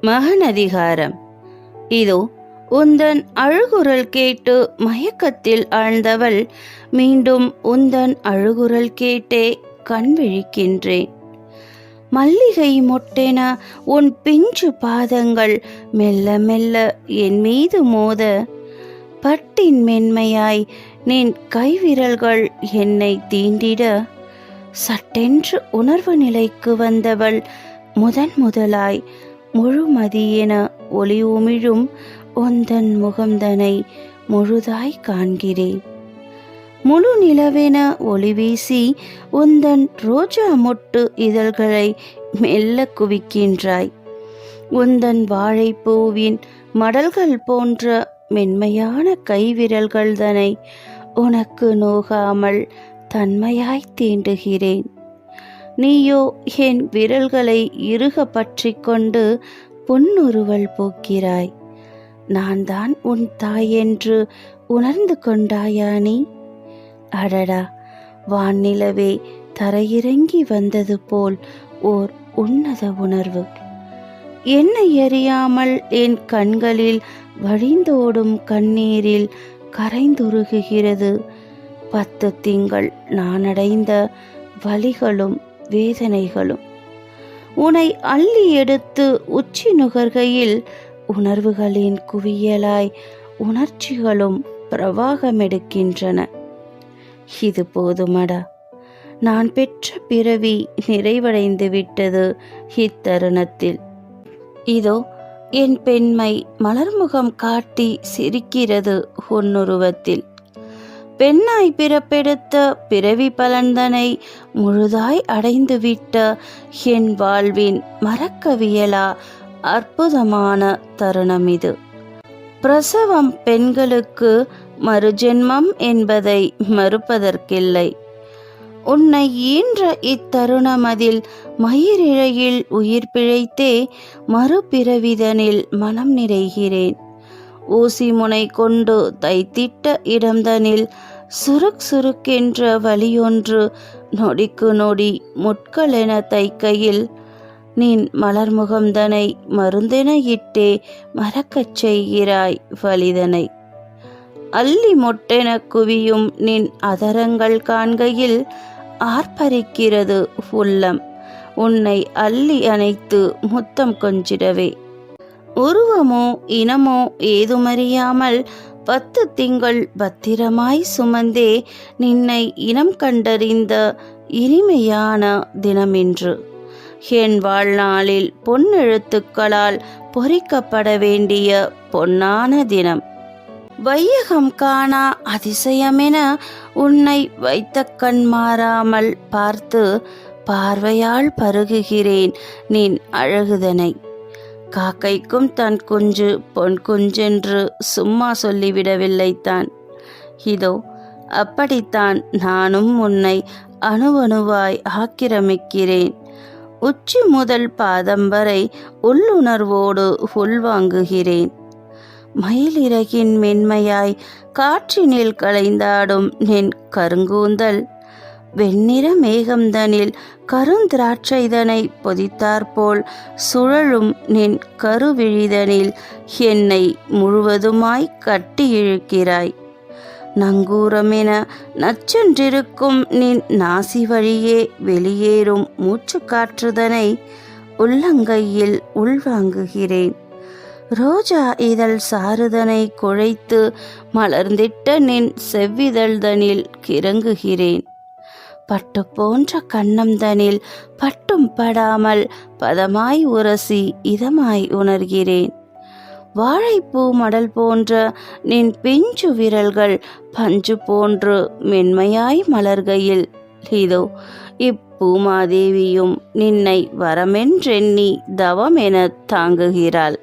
மகன் அதிகாரம் இதோ உந்தன் அழுகுரல் கேட்டு மயக்கத்தில் ஆழ்ந்தவள் மீண்டும் உந்தன் அழுகுரல் கேட்டே கண் விழிக்கின்றேன். மல்லிகை மொட்டென உன் பிஞ்சு பாதங்கள் மெல்ல மெல்ல என் மீது மோத பட்டின் மென்மையாய் நின் கைவிரல்கள் என்னை தீண்டிட சட்டென்று உணர்வு நிலைக்கு வந்தவள் முதன் முதலாய் முழுமதியென ஒளி உமிழும் ஒந்தன் முகம்தனை முழுதாய் காண்கிறேன் முழு நிலவென ஒளி வீசி உந்தன் ரோஜா மொட்டு இதழ்களை மெல்ல குவிக்கின்றாய். உந்தன் வாழைப்பூவின் மடல்கள் போன்ற மென்மையான கைவிரல்கள்தனை உனக்கு நோகாமல் தன்மையாய் தீண்டுகிறேன். நீயோ என் விரல்களை இறுக பற்றி கொண்டு புன்னுருவல் போக்கிறாய். நான் தான் உன் தாய் என்று உணர்ந்து கொண்டாயா நீ? அடடா வானிலவே தரையிறங்கி வந்தது போல் ஓர் உன்னத உணர்வு. என்னை எறியாமல் என் கண்களில் வழிந்தோடும் கண்ணீரில் கரைந்துருகுகிறது. பத்து திங்கள் நான் அடைந்த வழிகளும் வேதனைகளும். உனை அள்ளி எடுத்து உச்சி நுகர்கையில் உணர்வுகளின் குவியலாய் உணர்ச்சிகளும் பிரவாகமெடுக்கின்றன. இது போதுமடா. நான் பெற்ற பிறவி நிறைவடைந்து விட்டது இத்தருணத்தில். இதோ என் பெண்மை மலர்முகம் காட்டி சிரிக்கிறது உன்னுருவத்தில். பெண்ணாய் பிறப்பெடுத்த பிறவி பலன்தனை முழுதாய் அடைந்துவிட்ட என் வாழ்வின் மறக்கவியலா அற்புதமான தருணம் இது. பிரசவம் பெண்களுக்கு மறுஜென்மம் என்பதை மறுப்பதற்கில்லை. உன்னை ஈன்ற இத்தருணம் அதில் மயிரிழையில் உயிர் பிழைத்தே மறுபிறவிதனில் மனம் நிறைகிறேன். ஊசி முனை கொண்டு தைத்திட்ட இடம்தனில் சுருக் சுருக்கென்ற வலியொன்று நொடிக்கு நொடி முட்களென தைக்கையில் நின் மலர்முகம்தனை மருந்தென இட்டே மறக்கச் செய்கிறாய் வலிதனை. அள்ளி மொட்டென குவியும் நின் அதரங்கள் காண்கையில் ஆர்ப்பரிக்கிறது உள்ளம். உன்னை அள்ளி அணைத்து முத்தம் கொஞ்சிடவே. உருவமோ இனமோ ஏதுமறியாமல் பத்து திங்கள் பத்திரமாய் சுமந்தே நின்னை இனம் கண்டறிந்த இனிமையான தினமின்று. என் வாழ்நாளில் பொன்னெழுத்துக்களால் பொறிக்கப்பட வேண்டிய பொன்னான தினம். வையகம் காணா அதிசயமென உன்னை வைத்த கண் மாறாமல் பார்த்து பார்வையால் பருகுகிறேன் நின் அழகுதனை. காக்கைக்கும் தன் குஞ்சு பொன் குஞ்சென்று சும்மா சொல்லிவிடவில்லைத்தான். இதோ அப்படித்தான் நானும் உன்னை அணுவணுவாய் ஆக்கிரமிக்கிறேன். உச்சி முதல் பாதம் வரை உள்ளுணர்வோடு உள்வாங்குகிறேன் மயிலிறகின் மென்மையாய் காற்றினில் களைந்தாடும் நின் கருங்கூந்தல் வெண்ணிற மேகம்தனில் கருந்திராட்சைதனை பொதித்தாற்போல் சுழலும் நின் கருவிழிதனில் என்னை முழுவதுமாய் கட்டி இழுக்கிறாய் நங்கூரமென நச்சென்றிருக்கும் நின் நாசி வழியே வெளியேறும் மூச்சுக்காற்றுதனை உள்ளங்கையில் உள்வாங்குகிறேன். ரோஜா இதழ் சாறுதனை குழைத்து மலர்ந்திட்ட நின் செவ்விதழ்தனில் கிறங்குகிறேன். பட்டு போன்ற கண்ணம்தனில் பட்டும் படாமல் பதமாய் உரசி இதமாய் உணர்கிறேன். வாழைப்பூ மடல் போன்ற நின் பிஞ்சு விரல்கள் பஞ்சு போன்று மென்மையாய் மலர்கையில். இதோ இப்பூமாதேவியும் நின்னை வரமென்றெண்ணி தவமென தாங்குகிறாள்.